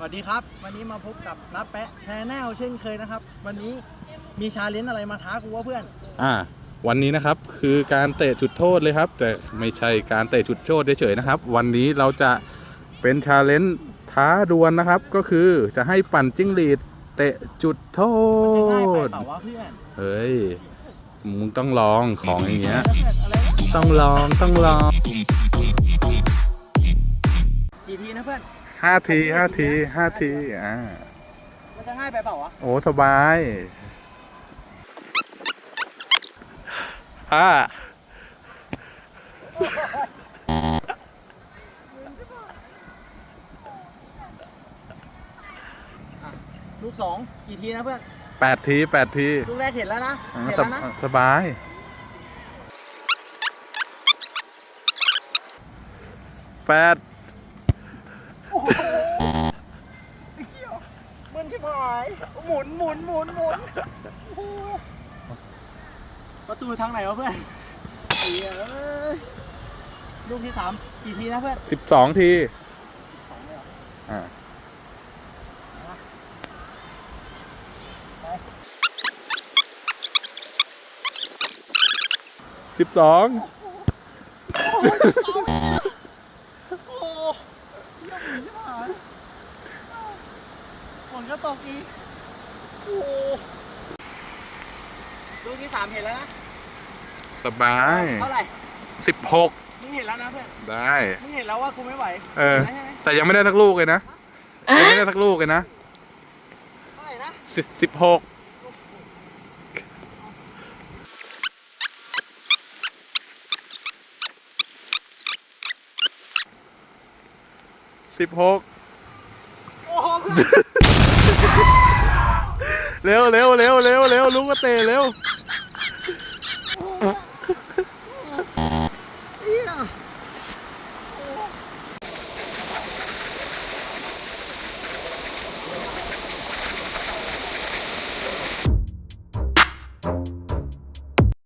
สวัสดีครับ วันนี้มาพบกับนับแปะแชนแนลเช่นเคยนะครับ วันนี้มีชาเลนจ์อะไรมาท้ากูวะเพื่อน อ่า วันนี้นะครับคือการเตะจุดโทษเลยครับ แต่ไม่ใช่การเตะจุดโทษเฉยๆนะครับ วันนี้เราจะเป็นชาเลนจ์ท้าดวลนะครับ ก็คือจะให้ปั่นจิ้งหรีดเตะจุดโทจะง่ายไปษเปล่าวะเพื่อนเฮ้ย มึงต้องลองของอย่างเงี้ยเพื่อนอะไรวะต้องลองต้องลอง กี่ทีนะเพื่อน ห้าทีห้าทีห้าทีอ่ามันจะง่ายไปเปล่าวะโอ้สบายห้าลูกสองกี่ทีนะเพื่อนแปดทีแปดทีลูกแรกเห็นแล้วนะอ่าเห็นสแล้วบนะสบายแปด มันชิบหาย หมุนหมุนหมุนหมุนโอ้โหประตูทางไหนวะเพื่อนเหี้ยเอ้ยลูกที่สามกี่ทีนะเพื่อนสิบสองทีสองเลยเหรออ่าสิบสอง โอ้โหเหี้ยหมุนชิบหาย ฝนก็ตกอีกโอ้โหลูกที่สามเห็นแล้วนะ สบายเท่าไหร่สิบหกมึงเห็นแล้วนะเพื่อน ได้ มึงเห็นแล้วว่ากูไม่ไหวเออ ห็นแล้วใช่ไหมแต่ยังไม่ได้สักลูกเลยนะ ยังไม่ได้สักลูกเลยนะเท่าไหร่นะสิบสิบหก สิบหกโอ้โหกูเร็วเร็วเร็วเร็วเร็วลูกก็เตะเร็วเหี้ย